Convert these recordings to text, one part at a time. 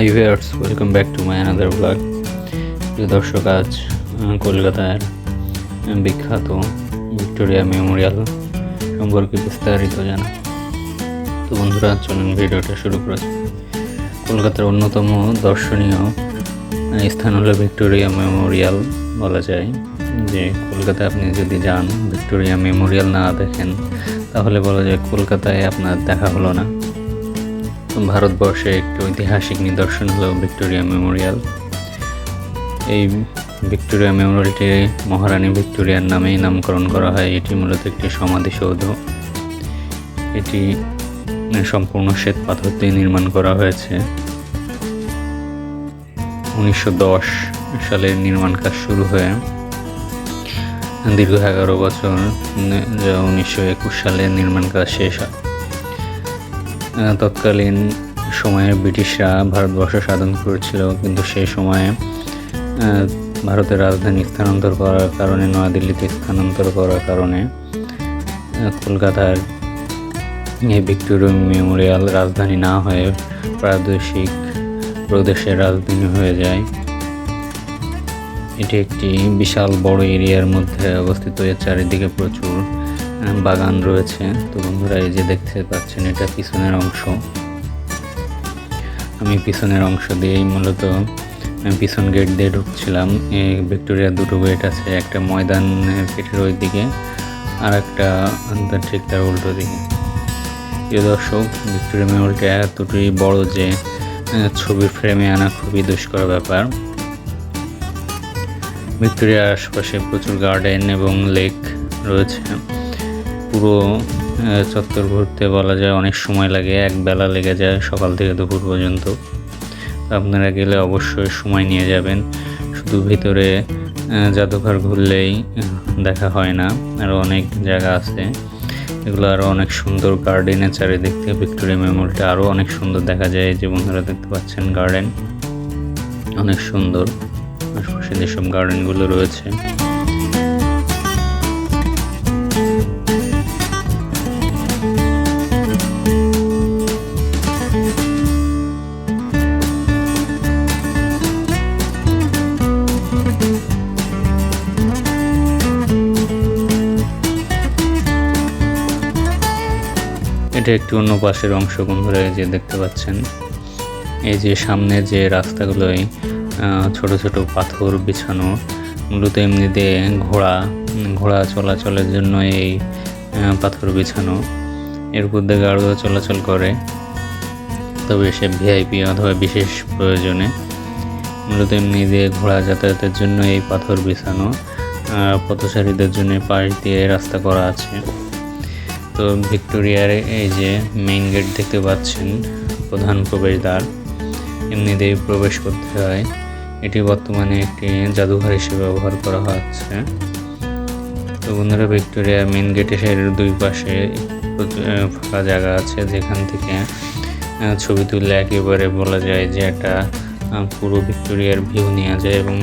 Hi viewers, welcome back to my another blog প্রিয় দর্শক, আজ কলকাতার বিখ্যাত ভিক্টোরিয়া মেমোরিয়াল সম্পর্কে বিস্তারিত জানা। তো বন্ধুরা, চলুন ভিডিওটা শুরু করা কলকাতার অন্যতম দর্শনীয় স্থান হলো ভিক্টোরিয়া মেমোরিয়াল বলা যায়। যে কলকাতায় আপনি যদি যান, ভিক্টোরিয়া মেমোরিয়াল না দেখেন, তাহলে বলা যায় কলকাতায় আপনার দেখা হলো না। ভারতবর্ষে একটি ঐতিহাসিক নিদর্শন হলো ভিক্টোরিয়া মেমোরিয়াল। এই ভিক্টোরিয়া মেমোরিয়ালটি মহারানী ভিক্টোরিয়ার নামেই নামকরণ করা হয়। এটি মূলত একটি সমাধিসৌধ। এটি সম্পূর্ণ শ্বেত পাথর দিয়ে নির্মাণ করা হয়েছে। উনিশশো দশ সালে নির্মাণ কাজ শুরু হয়ে দীর্ঘ এগারো বছর যা উনিশশো একুশ সালে নির্মাণ কাজ শেষ হয়। তৎকালীন সময়ে ব্রিটিশরা ভারতবর্ষ স্বাধীন করেছিল, কিন্তু সেই সময়ে ভারতের রাজধানী স্থানান্তর করার কারণে, নয়াদিল্লিতে স্থানান্তর করার কারণে কলকাতার ভিক্টোরিয়া মেমোরিয়াল রাজধানী না হয়ে প্রাদেশিক প্রদেশের রাজধানী হয়ে যায়। এটি একটি বিশাল বড় এরিয়ার মধ্যে অবস্থিত। এর চারিদিকে প্রচুর বাগান রয়েছে। তো বন্ধুরা, এই যে দেখতে পাচ্ছেন, এটা পিছনের অংশ। আমি পিছনের অংশ দিয়েই মূলত পিছন গেট দিয়ে ঢুকছিলাম। এই ভিক্টোরিয়ার দুটো গেট আছে, একটা ময়দান গেটের ওই দিকে আর একটা ঠিক তার উল্টো দিকে। প্রিয় দর্শক, ভিক্টোরিয়া মেমোরিয়ালটি এতটাই বড় যে ছবির ফ্রেমে আনা খুবই দুষ্কর ব্যাপার। ভিক্টোরিয়ার আশপাশে প্রচুর গার্ডেন এবং লেক রয়েছে। পুরো চত্বর ঘুরতে বলা যায়, অনেক সময় লাগে, এক বেলা লেগে যায় সকাল থেকে দুপুর পর্যন্ত। আপনারা গেলে অবশ্যই সময় নিয়ে যাবেন। শুধু ভিতরে জাদুঘর ঘুরলেই দেখা হয় না। আরও অনেক জায়গা আছে। এগুলো আরও অনেক সুন্দর গার্ডেনের চারিদিক থেকে ভিক্টোরিয়া মেমোরিয়ালটা আরও অনেক সুন্দর দেখা যায়। যে বন্ধুরা দেখতে পাচ্ছেন গার্ডেন, অনেক সুন্দর। আশপাশে যেসব গার্ডেনগুলো রয়েছে। এটা একটি অন্য পাশের অংশ বন্ধুরা যে দেখতে পাচ্ছেন। এই যে সামনে যে রাস্তাগুলোয় ছোট ছোট পাথর বিছানো, মূলত এমনিতে ঘোড়া ঘোড়া চলাচলের জন্য এই পাথর বিছানো। এর উপর দিয়ে গাড়ো চলাচল করে, তবে সে ভিআইপি অথবা বিশেষ প্রয়োজনে। মূলত এমনি দিয়ে ঘোড়া যাতায়াতের জন্য এই পাথর বিছানো পথচারীদের জন্য পাশ দিয়ে রাস্তা করা আছে। তো ভিক্টোরিয়ার এই যে মেইন গেট দেখতে পাচ্ছেন, প্রধান প্রবেশদ্বার। এমনি দিয়ে প্রবেশ করতে হয়। এটি বর্তমানে একটি জাদুঘর হিসেবে ব্যবহার করা হচ্ছে। তো বন্ধুরা, ভিক্টোরিয়া মেইন গেটের দুই পাশে ফাঁকা জায়গা আছে। যেখান থেকে ছবি তুললে একেবারে বলা যায় যে একটা পুরো ভিক্টোরিয়ার ভিউ নেওয়া যায় এবং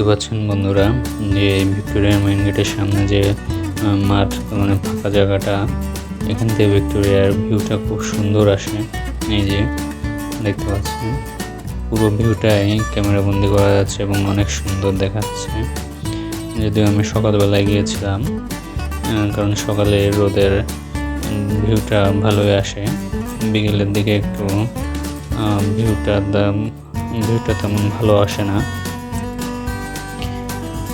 দেখতে পাচ্ছেন বন্ধুরা যে ভিক্টোরিয়া মেইন গেটের সামনে যে মাঠ মানে ফাঁকা জায়গাটা, এখান থেকে ভিক্টোরিয়ার ভিউটা খুব সুন্দর আসে। এই যে, দেখতে পাচ্ছেন, পুরো ভিউটাই ক্যামেরা বন্দি করা যাচ্ছে এবং অনেক সুন্দর দেখাচ্ছে। যদিও আমি সকালবেলায় গিয়েছিলাম কারণ সকালে রোদের ভিউটা ভালোই আসে। বিকেলের দিকে একটু ভিউটা ভিউটা তেমন ভালো আসে না।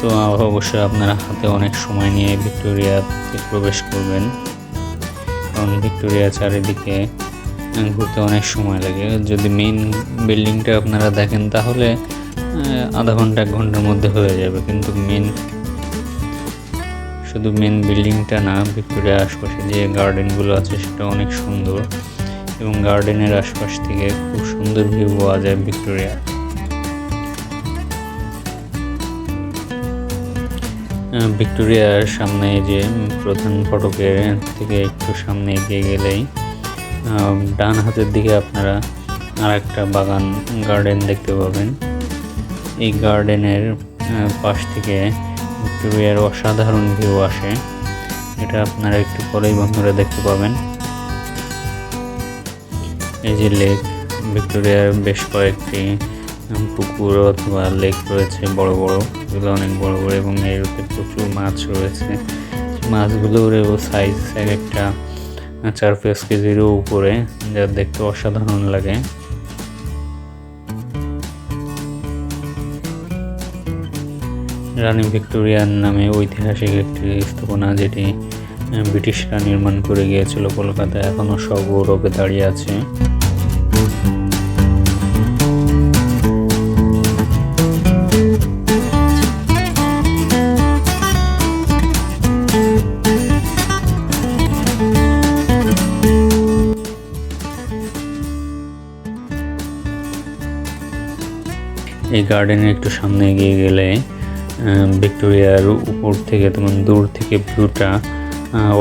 তো অবশ্যই আপনারা হাতে অনেক সময় নিয়ে ভিক্টোরিয়াতে প্রবেশ করবেন। কারণ ভিক্টোরিয়া চারিদিকে ঘুরতে অনেক সময় লাগে। যদি মেইন বিল্ডিংটা আপনারা দেখেন তাহলে আধা ঘণ্টা, এক ঘণ্টার মধ্যে হয়ে যাবে। কিন্তু মেন শুধু মেন বিল্ডিংটা না ভিক্টোরিয়ার আশপাশে যে গার্ডেনগুলো আছে সেটা অনেক সুন্দর। এবং গার্ডেনের আশপাশ থেকে খুব সুন্দর ভিউ পাওয়া যায় ভিক্টোরিয়া। ভিক্টোরিয়ার সামনে যে প্রধান ফটকের থেকে একটু সামনে এগিয়ে গেলেই ডান হাতের দিকে আপনারা আর একটা বাগান গার্ডেন দেখতে পাবেন। এই গার্ডেনের পাশ থেকে ভিক্টোরিয়ার অসাধারণ ভিউ আসে। এটা আপনারা একটু পরেই বন্ধুরা দেখতে পাবেন। এই যে লেক ভিক্টোরিয়ার বেশ কয়েকটি পুকুর অথবা লেক রয়েছে, বড় বড়। এগুলো অনেক বড় বড় এবং এরতে প্রচুর মাছ রয়েছে। মাছগুলোর সাইজ এক একটা চার পাঁচ কেজিরও উপরে, যা দেখতে অসাধারণ লাগে। রানী ভিক্টোরিয়ার নামে ঐতিহাসিক একটি স্থাপনা যেটি ব্রিটিশরা নির্মাণ করে গিয়েছিল কলকাতায় এখনও সগৌরবে দাঁড়িয়ে আছে। এই গার্ডেনের একটু সামনে এগিয়ে গেলে ভিক্টোরিয়ার উপর থেকে তেমন দূর থেকে ভিউটা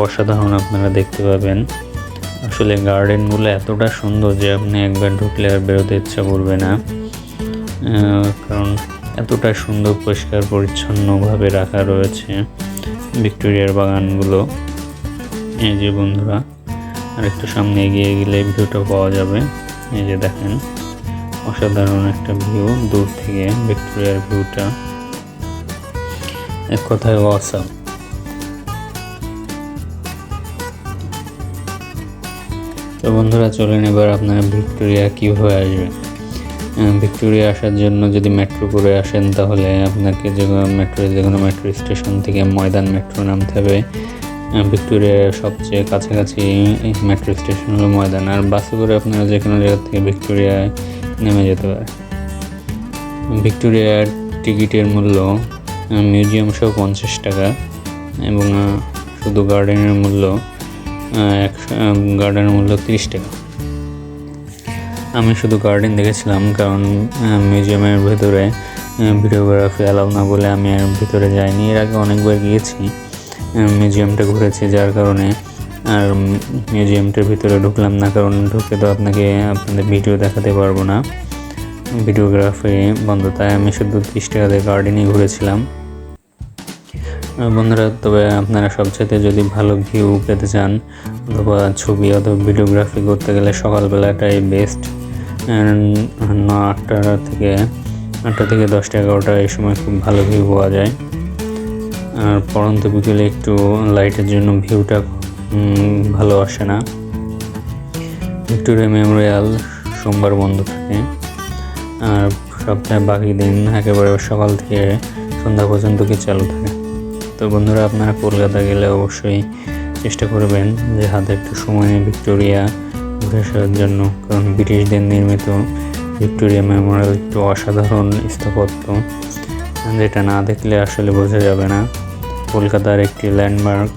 অসাধারণ আপনারা দেখতে পাবেন। আসলে গার্ডেনগুলো এতটা সুন্দর যে আপনি একবার ঢুকলে আর বেরোতে ইচ্ছা করবে না। কারণ এতটা সুন্দর, পরিষ্কার, পরিচ্ছন্নভাবে রাখা রয়েছে ভিক্টোরিয়ার বাগানগুলো। এই যে বন্ধুরা আর একটু সামনে এগিয়ে গেলে ভিউটা পাওয়া যাবে। এই যে দেখেন। অসাধারণ একটা ভিউ দূর থেকে, ভিক্টোরিয়ার ভিউটা এক কথায় অসাম তো বন্ধুরা, চলেন এবার আপনারা ভিক্টোরিয়া কীভাবে আসবেন? ভিক্টোরিয়া আসার জন্য যদি মেট্রো করে আসেন, তাহলে আপনাকে যে কোনো মেট্রো যে কোনো মেট্রো স্টেশন থেকে ময়দান মেট্রো নামতে হবে। ভিক্টোরিয়ার সবচেয়ে কাছাকাছি মেট্রো স্টেশন হলো ময়দান। আর বাসে করে আপনারা যে কোনো জায়গা থেকে ভিক্টোরিয়ায় নেমে যেতে পারে। ভিক্টোরিয়ার টিকিটের মূল্য মিউজিয়াম সহ পঞ্চাশ টাকা এবং শুধু গার্ডেনের মূল্য একশো গার্ডেনের মূল্য তিরিশ টাকা। আমি শুধু গার্ডেন দেখেছিলাম কারণ মিউজিয়ামের ভেতরে ভিডিওগ্রাফি অ্যালাউ না বলে আমি আর ভিতরে যাইনি। এর আগে অনেকবার গিয়েছি মিউজিয়ামটা ঘুরেছি, যার কারণে আর মিউজিয়ামটার ভিতরে ঢুকলাম না, কারণ ঢুকে তো আপনাকে আপনাদের ভিডিও দেখাতে পারব না। ভিডিওগ্রাফি বন্ধ তাই আমি শুধু ত্রিশ টাকা দিয়ে গার্ডেনই ঘুরেছিলাম বন্ধুরা, তবে আপনারা সবচেয়ে যদি ভালো ভিউ পেতে চান, অথবা ছবি অথবা ভিডিওগ্রাফি করতে গেলে সকালবেলাটাই বেস্ট ন আটটা থেকে আটটা থেকে দশটা এগারোটা এই সময় খুব ভালো ভিউ পাওয়া যায়। আর পরন্ত বিকেলে একটু লাইটের জন্য ভিউটা ভালো আসে না। ভিক্টোরিয়া মেমোরিয়াল সোমবার বন্ধ থাকে। আর সপ্তাহে বাকি দিন একেবারে সকাল থেকে সন্ধ্যা পর্যন্ত কি চালু থাকে। তো বন্ধুরা, আপনারা কলকাতা গেলে অবশ্যই চেষ্টা করবেন যে হাতে একটু সময় নিয়ে ভিক্টোরিয়া ঘুরে আসার জন্য। কারণ ব্রিটিশদের নির্মিত ভিক্টোরিয়া মেমোরিয়াল একটু অসাধারণ স্থাপত্য। যেটা না দেখলে আসলে বোঝা যাবে না। কলকাতার একটি ল্যান্ডমার্ক